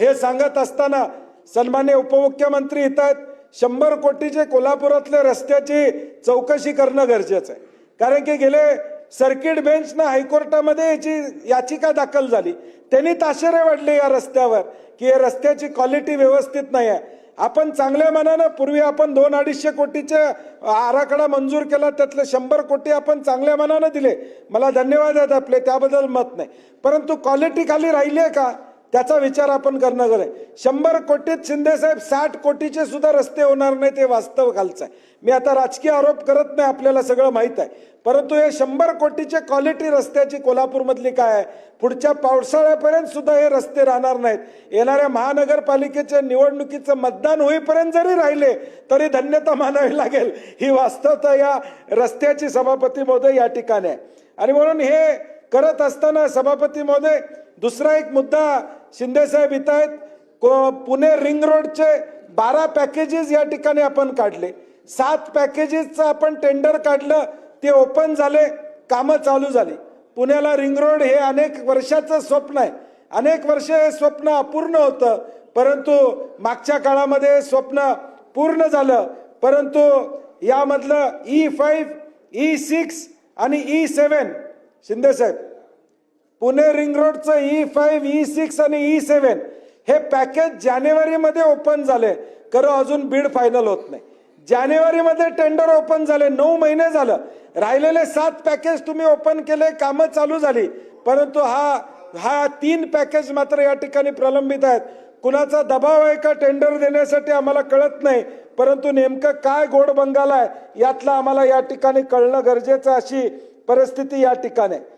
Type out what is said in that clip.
हे सांगत असताना सन्मान्य उपमुख्यमंत्री इथं आहेत. शंभर कोटीचे कोल्हापुरातल्या रस्त्याची चौकशी करणं गरजेचं आहे. कारण की गेले सर्किट बेंचनं हायकोर्टामध्ये याची याचिका दाखल झाली. त्यांनी ताशेरे वाढले या रस्त्यावर की या रस्त्याची क्वालिटी व्यवस्थित नाही आहे. आपण चांगल्या मनानं पूर्वी आपण दोन अडीचशे कोटीचे आराखडा मंजूर केला त्यातले शंभर कोटी आपण चांगल्या मनानं दिले. मला धन्यवाद आहेत आपले त्याबद्दल मत नाही. परंतु क्वालिटी खाली राहिली आहे का? त्याचा विचार आपण करणं गरज. आहे शंभर कोटीत शिंदेसाहेब साठ कोटीचे सुद्धा रस्ते होणार नाही ते वास्तव खालचं आहे. मी आता राजकीय आरोप करत नाही आपल्याला सगळं माहीत आहे. परंतु हे शंभर कोटीचे क्वालिटी रस्त्याची कोल्हापूरमधली काय आहे? पुढच्या पावसाळ्यापर्यंत सुद्धा हे रस्ते राहणार नाहीत. येणाऱ्या महानगरपालिकेच्या निवडणुकीचं मतदान होईपर्यंत जरी राहिले तरी धन्यता मानावी लागेल. ही वास्तवता या रस्त्याची सभापती महोदय या ठिकाणी आहे. आणि म्हणून हे करत असताना सभापती महोदय दुसरा एक मुद्दा शिंदेसाहेब इथं आहेत. को- पुणे रिंग रोडचे बारा पॅकेजेस या ठिकाणी आपण काढले. सात पॅकेजेसचं आपण टेंडर काढलं. ते ओपन झाले. कामं चालू झाली. पुण्याला रिंग रोड हे अनेक वर्षाचं स्वप्न आहे. अनेक वर्ष हे स्वप्न अपूर्ण होतं. परंतु मागच्या काळामध्ये स्वप्न पूर्ण झालं. परंतु यामधलं ई फाईव्ह ई सिक्स आणि e ई सेवन शिंदेसाहेब पुणे रिंग रोडचं ई फाईव्ह ई सिक्स आणि e ई सेवन हे पॅकेज जानेवारीमध्ये ओपन झाले. खरं अजून बीड फायनल होत नाही. जानेवारीमध्ये टेंडर ओपन झाले. नऊ महिने झालं. राहिलेले सात पॅकेज तुम्ही ओपन केले कामं चालू झाली. परंतु हा हा तीन पॅकेज मात्र या ठिकाणी प्रलंबित आहेत. कुणाचा दबाव आहे का टेंडर देण्यासाठी आम्हाला कळत नाही. परंतु नेमकं काय गोड बंगाल आहे यातलं आम्हाला या ठिकाणी कळणं गरजेचं अशी परिस्थिती या ठिकाणी आहे.